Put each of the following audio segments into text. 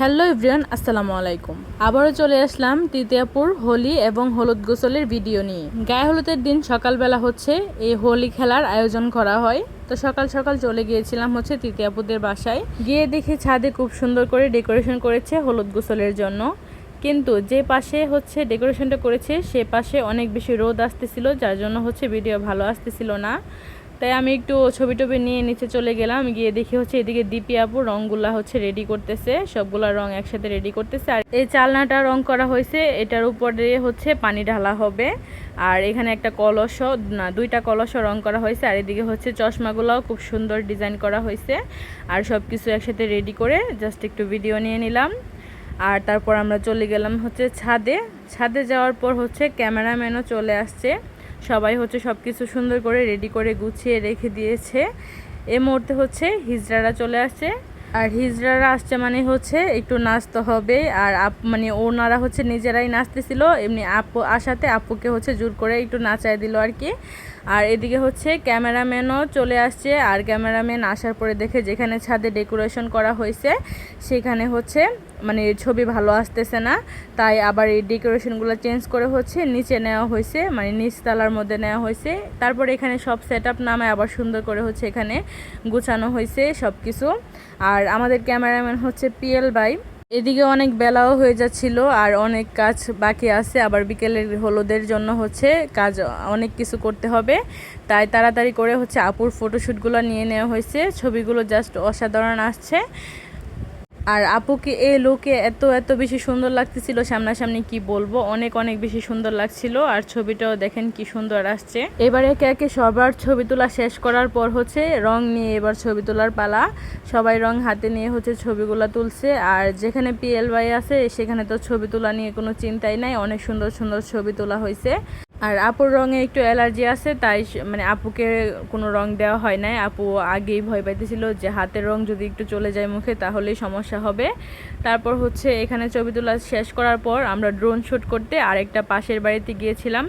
Hello everyone, আসসালামু আলাইকুম। আবারও চলে আসলাম তৃতীয়াপুর হোলি এবং হলুদ গোসলের ভিডিও নিয়ে। গায়ে হলুদের দিন সকালবেলা হচ্ছে এই হোলি খেলার আয়োজন করা হয়। তো সকাল সকাল চলে গিয়েছিলাম হচ্ছে তৃতীয়াপুদের বাসায়। গিয়ে দেখি ছাদে খুব সুন্দর করে ডেকোরেশন করেছে হলুদ গোসলের জন্য। কিন্তু যে পাশে হচ্ছে ডেকোরেশনটা করেছে, সে পাশে অনেক বেশি রোদ আসতেছিল, যার জন্য হচ্ছে ভিডিও ভালো আসতেছিল না। তাই আমি একটু ছবি টবি নিয়ে নিচে চলে গেলাম, গিয়ে দেখি হচ্ছে এদিকে দীপি আপু রঙগুলা হচ্ছে রেডি করতেছে, সবগুলা রং একসাথে রেডি করতেছে। আর এই চালনাটা রং করা হয়েছে, এটার উপরে হচ্ছে পানি ঢালা হবে। আর এখানে একটা কলস না, দুইটা কলস রং করা হয়েছে, আর এদিকে হচ্ছে চশমাগুলোও খুব সুন্দর ডিজাইন করা হয়েছে। আর সব কিছু একসাথে রেডি করে জাস্ট একটু ভিডিও নিয়ে নিলাম। আর তারপর আমরা চলে গেলাম হচ্ছে ছাদে। ছাদে যাওয়ার পর হচ্ছে ক্যামেরাম্যানও চলে আসছে। সবাই হচ্ছে সব কিছু সুন্দর করে রেডি করে গুছিয়ে রেখে দিয়েছে। এ মুহূর্তে হচ্ছে হিজড়ারা চলে আসছে। আর হিজড়ারা আসছে মানে হচ্ছে একটু নাচতে হবে। আর আপ মানে ওনারা হচ্ছে নিজেরাই নাচতেছিল, এমনি আপু আসাতে আপুকে হচ্ছে জোর করে একটু নাচায় দিল আর কি। আর এদিকে হচ্ছে ক্যামেরাম্যানও চলে আসছে, আর ক্যামেরাম্যান আসার পরে দেখে যেখানে ছাদে ডেকোরেশন করা হয়েছে, সেখানে হচ্ছে মানে ছবি ভালো আসতেছে না। তাই আবার এই ডেকোরেশনগুলো চেঞ্জ করে হচ্ছে নিচে নেওয়া হয়েছে মানে নিচতলার মধ্যে নেওয়া হয়েছে। তারপর এখানে সব সেট আপ নামে আবার সুন্দর করে হচ্ছে এখানে গুছানো হয়েছে সব কিছু আর আমাদের ক্যামেরাম্যান হচ্ছে পিএল ভাই। এদিকে অনেক বেলাও হয়ে যাচ্ছিল আর অনেক কাজ বাকি আছে। আবার বিকেলের হলোদের জন্য হচ্ছে কাজ, অনেক কিছু করতে হবে। তাই তাড়াতাড়ি করে হচ্ছে আপুর ফটোশ্যুটগুলো নিয়ে নেওয়া হয়েছে। ছবিগুলো জাস্ট অসাধারণ আসছে। আর আপুকে, এ লোকে এত এত বেশি সুন্দর লাগতেছিল, সামনাসামনি কি বলব? অনেক অনেক বেশি সুন্দর লাগছিল, আর ছবিটাও দেখেন কি সুন্দর আসছে। এবার একে একে সবার ছবি তোলা শেষ করার পর হচ্ছে রং নিয়ে এবার ছবি তোলার পালা। সবাই রং হাতে নিয়ে হচ্ছে ছবিগুলো তুলছে, আর যেখানে পিএল বাই আছে, সেখানে তো ছবি তোলা নিয়ে কোনো চিন্তাই নাই, অনেক সুন্দর সুন্দর ছবি তোলা হয়েছে আর আপুর রঙে একটু অ্যালার্জি আছে, তাই মানে আপুকে কোনো রং দেওয়া হয় নাই। আপু আগেই ভয় পাইতেছিল যে হাতের রং যদি একটু চলে যায় মুখে, তাহলেই সমস্যা হবে। তারপর হচ্ছে এখানে ছবি তোলা শেষ করার পর আমরা ড্রোন শ্যুট করতে আরেকটা পাশের বাড়িতে গিয়েছিলাম।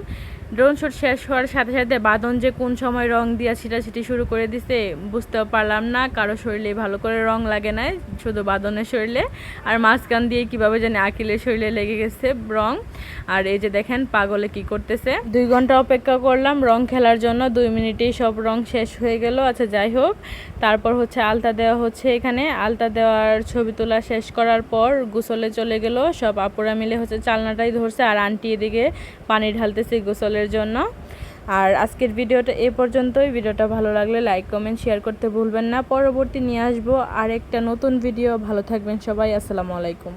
ড্রোন শ্যুট শেষ হওয়ার সাথে সাথে বাদন যে কোন সময় রং দিয়া ছিটাছিটি শুরু করে দিছে, বুঝতেও পারলাম না। কারও শরীরে ভালো করে রং লাগে নাই, শুধু বাদনের শরীরে। আর মাঝখান দিয়ে কীভাবে জানি আকিলের শরীরে লেগে গেছে রং। আর এই যে দেখেন পাগলে কি করতেছে। দুই ঘণ্টা অপেক্ষা করলাম রং খেলার জন্য, দুই মিনিটেই সব রং শেষ হয়ে গেল। আচ্ছা যাই হোক, তারপর হচ্ছে আলতা দেওয়া হচ্ছে এখানে। আলতা দেওয়ার ছবি তোলা শেষ করার পর গোসলে চলে গেল। সব আপুরা মিলে হচ্ছে চালনাটাই ধরছে, আর আন্টি এদিকে পানি ঢালতেছে গোসলের জন্য। আর আজকের ভিডিওটা এ পর্যন্তই। ভিডিওটা ভালো লাগলে লাইক, কমেন্ট, শেয়ার করতে ভুলবেন না। পরবর্তী নিয়ে আসব আর একটা নতুন ভিডিও। ভালো থাকবেন সবাই। আসসালামু আলাইকুম।